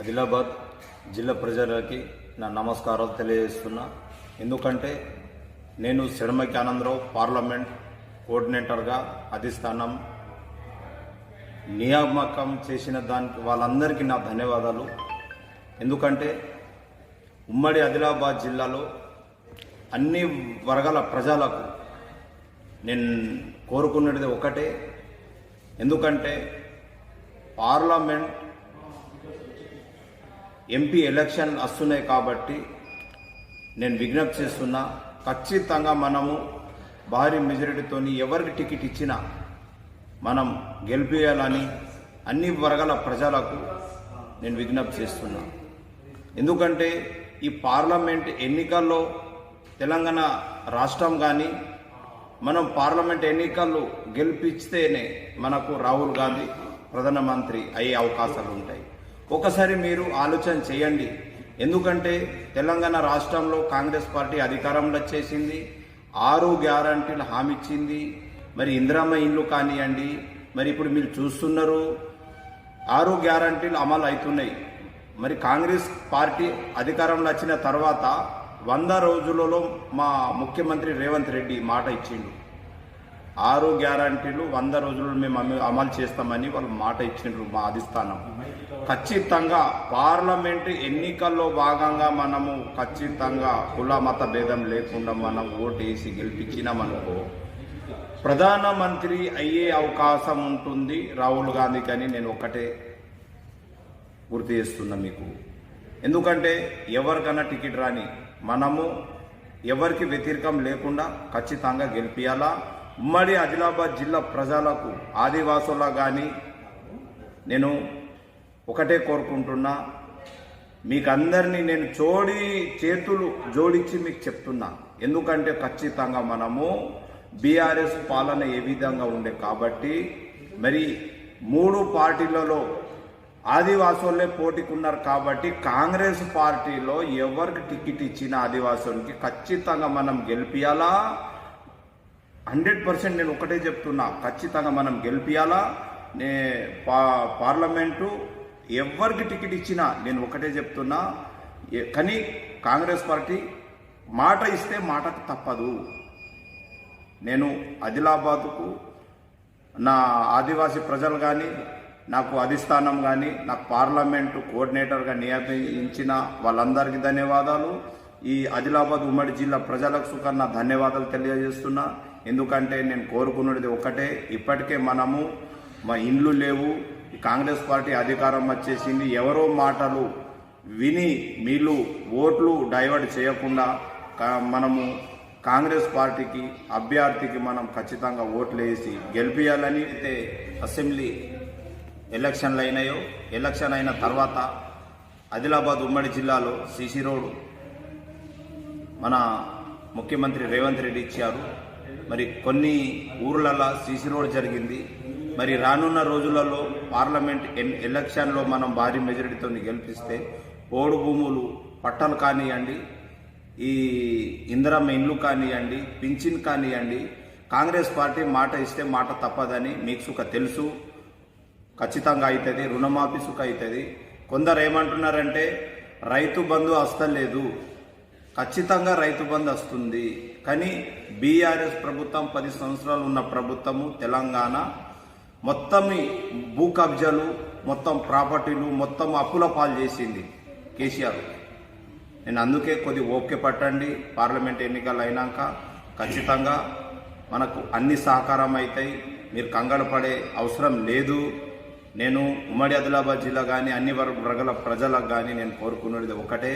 ఆదిలాబాద్ జిల్లా ప్రజలకి నా నమస్కారాలు తెలియజేస్తున్నా. ఎందుకంటే నేను సిడమకి ఆనందరావు పార్లమెంట్ కోఆర్డినేటర్గా అధిష్టానం నియామకం చేసిన దానికి వాళ్ళందరికీ నా ధన్యవాదాలు. ఎందుకంటే ఉమ్మడి ఆదిలాబాద్ జిల్లాలో అన్ని వర్గాల ప్రజలకు నేను కోరుకున్నది ఒకటే. ఎందుకంటే పార్లమెంట్ ఎంపీ ఎలక్షన్ వస్తున్నాయి కాబట్టి నేను విజ్ఞప్తి చేస్తున్నా ఖచ్చితంగా మనము భారీ మెజారిటీతో ఎవరికి టికెట్ ఇచ్చినా మనం గెలిపేయాలని అన్ని వర్గాల ప్రజలకు నేను విజ్ఞప్తి చేస్తున్నా. ఎందుకంటే ఈ పార్లమెంట్ ఎన్నికల్లో తెలంగాణ రాష్ట్రం కానీ మనం పార్లమెంట్ ఎన్నికల్లో గెలిపిస్తేనే మనకు రాహుల్ గాంధీ ప్రధానమంత్రి అయ్యే అవకాశాలు ఉంటాయి ఒకసారి మీరు ఆలోచన చేయండి. ఎందుకంటే తెలంగాణ రాష్ట్రంలో కాంగ్రెస్ పార్టీ అధికారంలో వచ్చేసింది ఆరు గ్యారంటీలు హామీ ఇచ్చింది. మరి ఇందిరమ్మ ఇండ్లు కానివ్వండి మరి ఇప్పుడు మీరు చూస్తున్నారు ఆరు గ్యారంటీలు అమలు అవుతున్నాయి. మరి కాంగ్రెస్ పార్టీ అధికారంలో వచ్చిన తర్వాత వంద రోజులలో మా ముఖ్యమంత్రి రేవంత్ రెడ్డి మాట ఇచ్చిండు. ఆరు గ్యారంటీలు వంద రోజులు మేము అమలు చేస్తామని వాళ్ళు మాట ఇచ్చిండ్రు మా అధిష్టానం. ఖచ్చితంగా పార్లమెంటు ఎన్నికల్లో భాగంగా మనము ఖచ్చితంగా కుల మత భేదం లేకుండా మనం ఓటేసి గెలిపించినామనుకో ప్రధానమంత్రి అయ్యే అవకాశం ఉంటుంది రాహుల్ గాంధీకి అని నేను ఒకటే గుర్తు చేస్తున్నా మీకు. ఎందుకంటే ఎవరికైనా టికెట్ రాని మనము ఎవరికి వ్యతిరేకం లేకుండా ఖచ్చితంగా గెలిపించాలా ఉమ్మడి ఆదిలాబాద్ జిల్లా ప్రజలకు ఆదివాసులా కానీ నేను ఒకటే కోరుకుంటున్నా. మీకు అందరినీ నేను చోడి చేతులు జోడించి మీకు చెప్తున్నా. ఎందుకంటే ఖచ్చితంగా మనము బీఆర్ఎస్ పాలన ఏ విధంగా ఉండే కాబట్టి మరి మూడు పార్టీలలో ఆదివాసులే పోటీకున్నారు కాబట్టి కాంగ్రెస్ పార్టీలో ఎవరికి టికెట్ ఇచ్చిన ఆదివాసులకి ఖచ్చితంగా మనం గెలిపియాలా? హండ్రెడ్ పర్సెంట్ నేను ఒకటే చెప్తున్నా. ఖచ్చితంగా మనం గెలిపియాలా? నే పా పార్లమెంటు ఎవరికి టికెట్ ఇచ్చినా నేను ఒకటే చెప్తున్నా. కానీ కాంగ్రెస్ పార్టీ మాట ఇస్తే మాటకు తప్పదు. నేను ఆదిలాబాద్కు నా ఆదివాసీ ప్రజలు కానీ నాకు అధిష్టానం కానీ నాకు పార్లమెంటు కోఆర్డినేటర్గా నియమించిన వాళ్ళందరికీ ధన్యవాదాలు. ఈ ఆదిలాబాద్ ఉమ్మడి జిల్లా ప్రజలకు సుఖ ధన్యవాదాలు తెలియజేస్తున్నా. ఎందుకంటే నేను కోరుకున్నది ఒకటే ఇప్పటికే మనము మా ఇండ్లు లేవు. కాంగ్రెస్ పార్టీ అధికారం వచ్చేసింది. ఎవరో మాటలు విని మీరు ఓట్లు డైవర్ట్ చేయకుండా మనము కాంగ్రెస్ పార్టీకి అభ్యర్థికి మనం ఖచ్చితంగా ఓట్లు వేసి గెలిపించాలని అయితే అసెంబ్లీ ఎలక్షన్లు అయినాయో ఎలక్షన్ అయిన తర్వాత ఆదిలాబాద్ ఉమ్మడి జిల్లాలో సిసి రోడ్ మన ముఖ్యమంత్రి రేవంత్ రెడ్డి ఇచ్చారు. మరి కొన్ని ఊర్లలో సీసీ రోడ్ జరిగింది. మరి రానున్న రోజులలో పార్లమెంట్ ఎన్- ఎలక్షన్లో మనం భారీ మెజారిటీతో గెలిపిస్తే పోడు భూములు పట్టాలు కానివ్వండి ఈ ఇందిరమ్మ ఇండ్లు కానివ్వండి పింఛన్ కానివ్వండి కాంగ్రెస్ పార్టీ మాట ఇస్తే మాట తప్పదని మీకు సుఖ తెలుసు. ఖచ్చితంగా అవుతుంది రుణమాఫీ సుఖ అవుతుంది కొందరు ఏమంటున్నారంటే రైతు బంధు వస్తలేదు ఖచ్చితంగా రైతు బంధు వస్తుంది కానీ బీఆర్ఎస్ ప్రభుత్వం పది సంవత్సరాలు ఉన్న ప్రభుత్వము తెలంగాణ మొత్తం భూ కబ్జాలు మొత్తం ప్రాపర్టీలు మొత్తం అప్పుల పాలు చేసింది కేసీఆర్. నేను అందుకే కొద్ది ఓపిక పట్టండి పార్లమెంట్ ఎన్నికలు అయినాక ఖచ్చితంగా మనకు అన్ని సహకారం అవుతాయి. మీరు కంగారు పడే అవసరం లేదు. నేను ఉమ్మడి ఆదిలాబాద్ జిల్లా కానీ అన్ని వర్గాల ప్రజలకు కానీ నేను కోరుకున్నది ఒకటే.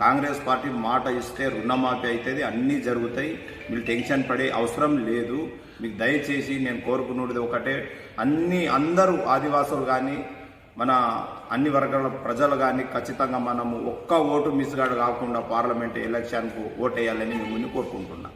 కాంగ్రెస్ పార్టీ మాట ఇస్తే రుణమాఫీ అవుతుంది అన్నీ జరుగుతాయి. మీరు టెన్షన్ పడే అవసరం లేదు. మీకు దయచేసి నేను కోరుకున్నది ఒకటే. అన్ని అందరూ ఆదివాసులు కానీ మన అన్ని వర్గాల ప్రజలు కానీ ఖచ్చితంగా మనము ఒక్క ఓటు మిస్గాడు కాకుండా పార్లమెంట్ ఎలక్షన్కు ఓటేయాలని మిమ్మల్ని కోరుకుంటున్నాను